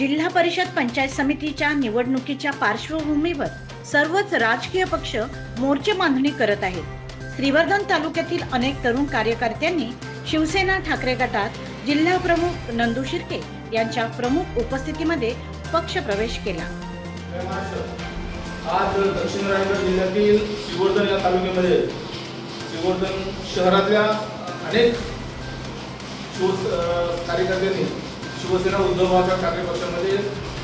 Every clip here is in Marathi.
जिल्हा परिषद पंचायत समितीच्या निवडणुकीच्या पार्श्वभूमीवर सर्वच राजकीय पक्ष मोर्चे बांधणी करत आहेत. श्रीवर्धन तालुक्यातील अनेक तरुण कार्यकर्त्यांनी शिवसेना ठाकरे गटात जिल्हा प्रमुख नंदू शिर्के यांच्या प्रमुख उपस्थितीमध्ये पक्ष प्रवेश केला. आज दक्षिण रायगड जिल्ह्यातील श्रीवर्धन या तालुक्यामध्ये श्रीवर्धन शहरातल्या अनेक कार्यकर्त्यांनी शिवसेना उद्धव बाळासाहेब ठाकरे पक्षामध्ये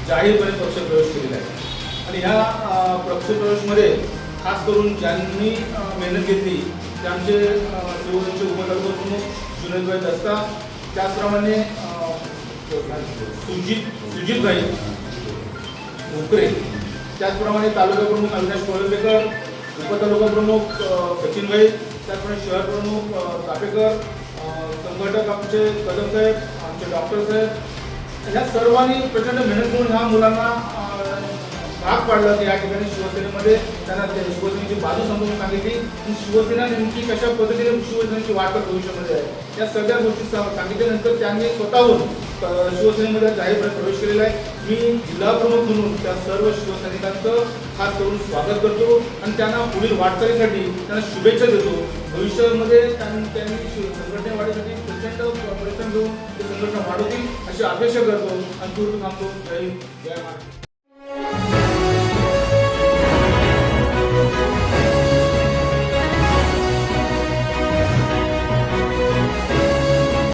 जाहीरपणे पक्षप्रवेश केलेला आहे. आणि ह्या पक्षप्रवेशमध्ये खास करून ज्यांनी मेहनत घेतली त्यांचे शिवसेनेचे अं, श्रीवर्धनचे उपतालुका प्रमुख जुनेदभाई दस्ता. त्याचप्रमाणे सुजित सुजितभाई भोकरे. त्याचप्रमाणे तालुका प्रमुख अविनाश कोळंबेकर उपतालुका प्रमुख सचिनभाई भाई. त्याचप्रमाणे शहर प्रमुख तापेकर कापेकर संघटक आमचे कदमसाहेब डॉक्टर साहेब ह्या सर्वांनी प्रचंड मेहनत करून ह्या मुलांना भाग पाडला की या ठिकाणी शिवसेनेमध्ये. त्यांना शिवसेनेची बाजू समजून सांगितली. आणि शिवसेना नेमकी कशा पद्धतीने शिवसेनेची वाट भविष्यामध्ये आहे? या सगळ्या गोष्टी सांगितल्यानंतर त्यांनी स्वतःहून शिवसेनेमध्ये जाहीरपणे प्रवेश केलेला आहे. मी जिल्हा प्रमुख म्हणून त्या सर्व शिवसैनिकांचं खास करून स्वागत करतो. आणि त्यांना पुढील वाटचालीसाठी त्यांना शुभेच्छा देतो. भविष्यामध्ये त्यांनी वाढवतील अशी अपेक्षा करतो आणि तूर्त थांबतो. जय जय महाराष्ट्र.